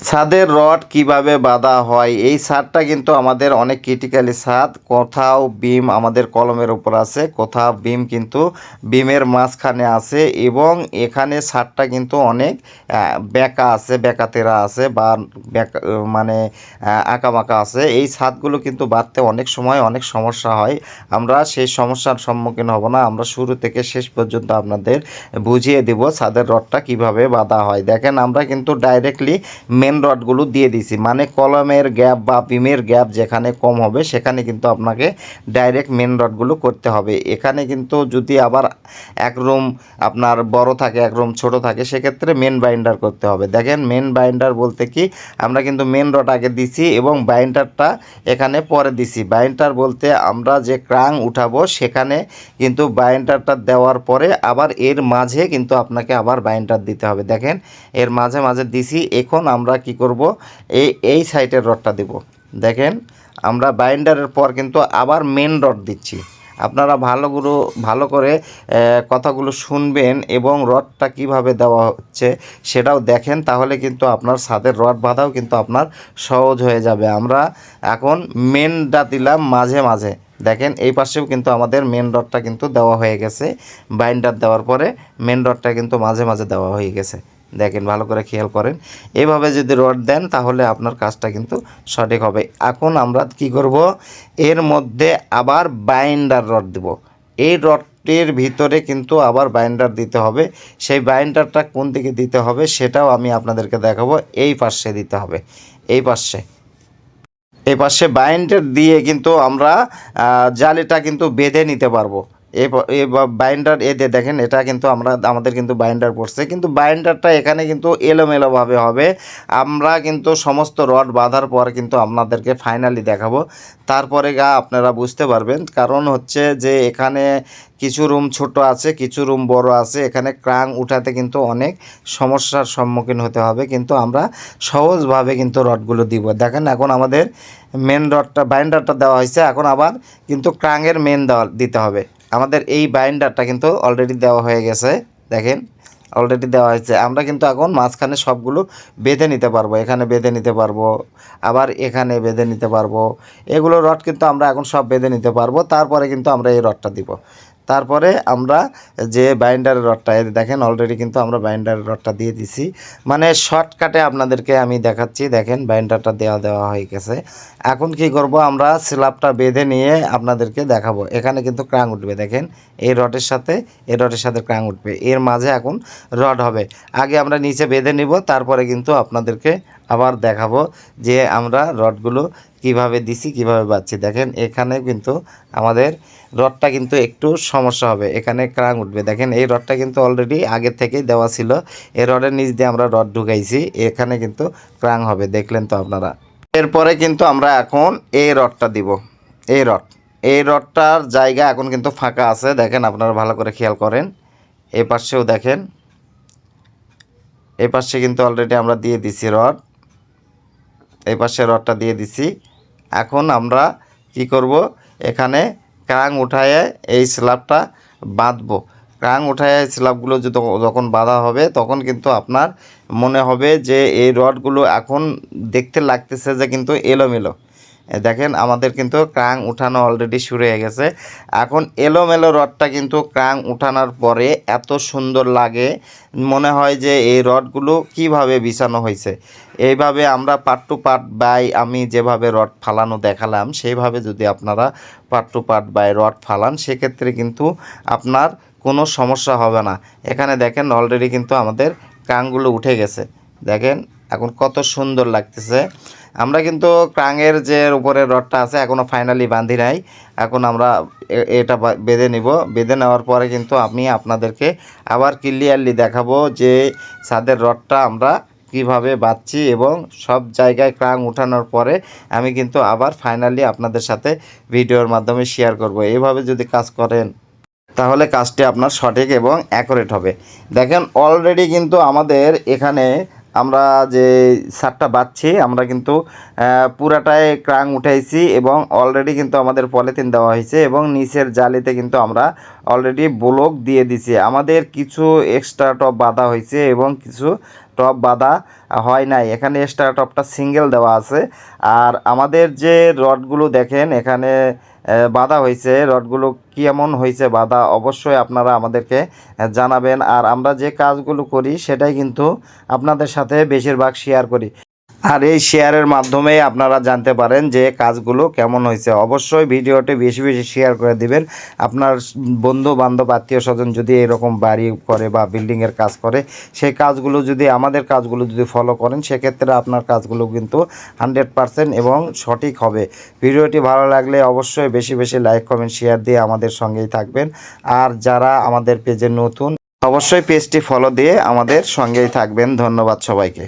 ছাদের রড কীভাবে বাঁধা হয়, এই ছাদটা কিন্তু আমাদের অনেক ক্রিটিক্যালি ছাদ। কোথাও বিম আমাদের কলমের উপর আছে, কোথাও বিম কিন্তু বিমের মাঝখানে আছে এবং এখানে ছাদটা কিন্তু অনেক বেঁকা আছে বেঁকাতেরা আছে বা বেঁকা মানে আঁকা বাঁকা আছে। এই ছাদগুলো কিন্তু বাঁধতে অনেক সময় অনেক সমস্যা হয়। আমরা সেই সমস্যার সম্মুখীন হব না। আমরা শুরু থেকে শেষ পর্যন্ত আপনাদের বুঝিয়ে দিব ছাদের রডটা কীভাবে বাঁধা হয়। দেখেন আমরা কিন্তু ডাইরেক্টলি মেন রডগুলো দিয়ে দিছি। মানে কলমের গ্যাপ বা বিমের গ্যাপ যেখানে কম হবে, সেখানে কিন্তু আপনাকে ডাইরেক্ট মেন রডগুলো করতে হবে। এখানে কিন্তু যদি আবার এক রুম আপনার বড় থাকে, এক রুম ছোট থাকে, সেক্ষেত্রে মেন বাইন্ডার করতে হবে। দেখেন মেন বাইন্ডার বলতে কি? আমরা কিন্তু মেন রড আগে দিছি এবং বাইন্ডারটা এখানে পরে দিছি। বাইন্ডার বলতে আমরা যে ক্রাং উঠাবো, সেখানে কিন্তু বাইন্ডারটা দেওয়ার পরে আবার এর মাঝে কিন্তু আপনাকে আবার বাইন্ডার দিতে হবে। দেখেন, এর মাঝে মাঝে দিছি। এখন আমরা কি করব? এই এই সাইডের রডটা দেব। দেখেন, আমরা বাইন্ডারের পর কিন্তু আবার মেন রড দিচ্ছি। আপনারা ভালোগুলো, ভালো করে কথাগুলো শুনবেন এবং রডটা কীভাবে দেওয়া হচ্ছে সেটাও দেখেন, তাহলে কিন্তু আপনার ছাদের রড বাঁধাও কিন্তু আপনার সহজ হয়ে যাবে। আমরা এখন মেনটা দিলাম মাঝে মাঝে। দেখেন, এই পাশেও কিন্তু আমাদের মেন রডটা কিন্তু দেওয়া হয়ে গেছে। বাইন্ডার দেওয়ার পরে মেন রডটা কিন্তু মাঝে মাঝে দেওয়া হয়ে গেছে। দেখেন, ভালো করে খেয়াল করেন। এভাবে যদি রড দেন, তাহলে আপনার কাজটা কিন্তু সঠিক হবে। এখন আমরা কি করব? এর মধ্যে আবার বাইন্ডার রড দেব। এই রডটির ভিতরে কিন্তু আবার বাইন্ডার দিতে হবে। সেই বাইন্ডারটা কোন দিকে দিতে হবে, সেটাও আমি আপনাদেরকে দেখাবো। এই পাশে দিতে হবে। এই পাশে। এই পাশে বাইন্ডার দিয়ে কিন্তু আমরা জালিটা কিন্তু বেঁধে নিতে পারব। এই বাইন্ডার এ দেখেন এটা কিন্তু আমরা, আমাদের কিন্তু বাইন্ডার পড়ছে। কিন্তু বাইন্ডারটা এখানে কিন্তু এলোমেলোভাবে হবে। আমরা কিন্তু সমস্ত রড বাঁধার পর কিন্তু আপনাদেরকে ফাইনালি দেখাবো। তারপরে গা, আপনারা বুঝতে পারবেন। কারণ হচ্ছে যে এখানে কিছু রুম ছোট আছে, কিছু রুম বড় আছে। এখানে ক্রাং উঠাতে কিন্তু অনেক সমস্যার সম্মুখীন হতে হবে। কিন্তু আমরা সহজভাবে কিন্তু রডগুলো দিব। দেখেন এখন আমাদের মেন রডটা বাইন্ডারটা দেওয়া হয়েছে। এখন আবার কিন্তু ক্রাঙের মেন দেওয়া, দিতে হবে। আমাদের এই বাইন্ডারটা কিন্তু অলরেডি দেওয়া হয়ে গেছে, দেখেন। অলরেডি দেওয়া হয়েছে। আমরা কিন্তু এখন মাঝখানে সবগুলো বেঁধে নিতে পারব, এখানে বেঁধে নিতে পারব, আবার এখানে বেঁধে নিতে পারব। এগুলো রড কিন্তু আমরা এখন সব বেঁধে নিতে পারব, তারপরে কিন্তু আমরা এই রডটা দিব। তারপরে আমরা যে বাইন্ডারের রডটা দেখেন অলরেডি কিন্তু আমরা বাইন্ডারের রডটা দিয়ে দিছি। মানে শর্টকাটে আপনাদেরকে আমি দেখাচ্ছি, দেখেন বাইন্ডারটা দেওয়া দেওয়া হয়ে গেছে। এখন কি করব আমরা স্ল্যাবটা বেঁধে নিয়ে আপনাদেরকে দেখাবো। এখানে কিন্তু ক্রাং উঠবে, দেখেন এই রডের সাথে, এই রডের সাথে ক্রাং উঠবে। এর মাঝে এখন রড হবে। আগে আমরা নিচে বেঁধে নিব, তারপরে কিন্তু আপনাদেরকে আবার দেখাবো যে আমরা রডগুলো কীভাবে দিছি, কীভাবে বাচ্ছি দেখেন, এখানে কিন্তু আমাদের রডটা কিন্তু একটু সমস্যা হবে। এখানে ক্রাং উঠবে। দেখেন, এই রডটা কিন্তু অলরেডি আগের থেকেই দেওয়া ছিল। এই রডের নিচ দিয়ে আমরা রড ঢুকাইছি। এখানে কিন্তু ক্রাং হবে। দেখলেন তো আপনারা? এরপরে কিন্তু আমরা এখন এই রডটা দিব। এই রড। এই রডটার জায়গা এখন কিন্তু ফাঁকা আছে। দেখেন, আপনারা ভালো করে খেয়াল করেন। এই পাশেও দেখেন। এই পাশে কিন্তু অলরেডি আমরা দিয়ে দিছি রড। এই পাশে রডটা দিয়ে দিছি। এখন আমরা কি করব? এখানে কাং উঠায় এই স্ল্যাবটা বাঁধবো। কাং উঠায় স্ল্যাবগুলো যখন বাঁধা হবে, তখন কিন্তু আপনার মনে হবে যে এই রডগুলো এখন দেখতে লাগতেছে যে কিন্তু এলোমেলো। দেখেন, আমাদের কিন্তু ক্রাং উঠানো অলরেডি শুরু হয়ে গেছে। এখন এলোমেলো রডটা কিন্তু ক্রাং উঠানোর পরে এত সুন্দর লাগে, মনে হয় যে এই রডগুলো কীভাবে বিছানো হয়েছে। এইভাবে আমরা পার্ট টু পার্ট বাই আমি যেভাবে রড ফালানো দেখালাম, সেইভাবে যদি আপনারা part to part by rod ফালান, সেক্ষেত্রে কিন্তু আপনার কোনো সমস্যা হবে না। এখানে দেখেন অলরেডি কিন্তু আমাদের ক্রাংগুলো উঠে গেছে। দেখেন এখন কত সুন্দর লাগতেছে। আমরা কিন্তু ক্রাঙের যে উপরে রডটা আছে এখনও ফাইনালি বাঁধি নাই। এখন আমরা এটা বেঁধে নিব। বেঁধে নেওয়ার পরে কিন্তু আমি আপনাদেরকে আবার ক্লিয়ারলি দেখাবো যে ছাদের রডটা আমরা কীভাবে বাঁধছি এবং সব জায়গায় ক্রাং উঠানোর পরে আমি কিন্তু আবার ফাইনালি আপনাদের সাথে ভিডিওর মাধ্যমে শেয়ার করব। এভাবে যদি কাজ করেন, তাহলে কাজটি আপনার সঠিক এবং অ্যাকুরেট হবে। দেখেন অলরেডি কিন্তু আমাদের এখানে আমরা যে সারটা বাচ্ছি, আমরা কিন্তু পুরাটায় ক্রাং উঠাইছি এবং অলরেডি কিন্তু আমাদের পলিথিন দেওয়া হয়েছে এবং নিচের জালিতে কিন্তু আমরা অলরেডি ব্লক দিয়ে দিছি। আমাদের কিছু এক্সট্রা টপ বাঁধা হয়েছে এবং কিছু টপ বাঁধা হয় নাই। এখানে এক্সট্রা টপটা সিঙ্গেল দেওয়া আছে। আর আমাদের যে রডগুলো দেখেন, এখানে বাধা হয়েছে। রডগুলো কেমন হয়েছে বাধা, অবশ্যই আপনারা আমাদেরকে জানাবেন। আর আমরা যে কাজগুলো করি, সেটাই কিন্তু আপনাদের সাথে বেশিরভাগ শেয়ার করি। আর এই শেয়ারের মাধ্যমে আপনারা জানতে পারেন যে কাজগুলো কেমন হয়েছে। অবশ্যই ভিডিওটি বেশি বেশি শেয়ার করে দিবেন। আপনার বন্ধু, বান্ধব, আত্মীয় স্বজন যদি এরকম বাড়ি করে বা বিল্ডিংয়ের কাজ করে, সেই কাজগুলো যদি, আমাদের কাজগুলো যদি ফলো করেন, সেক্ষেত্রে আপনার কাজগুলো কিন্তু হান্ড্রেড পারসেন্ট এবং সঠিক হবে। ভিডিওটি ভালো লাগলে অবশ্যই বেশি বেশি লাইক কমেন্ট শেয়ার দিয়ে আমাদের সঙ্গেই থাকবেন। আর যারা আমাদের পেজে নতুন, অবশ্যই পেজটি ফলো দিয়ে আমাদের সঙ্গেই থাকবেন। ধন্যবাদ সবাইকে।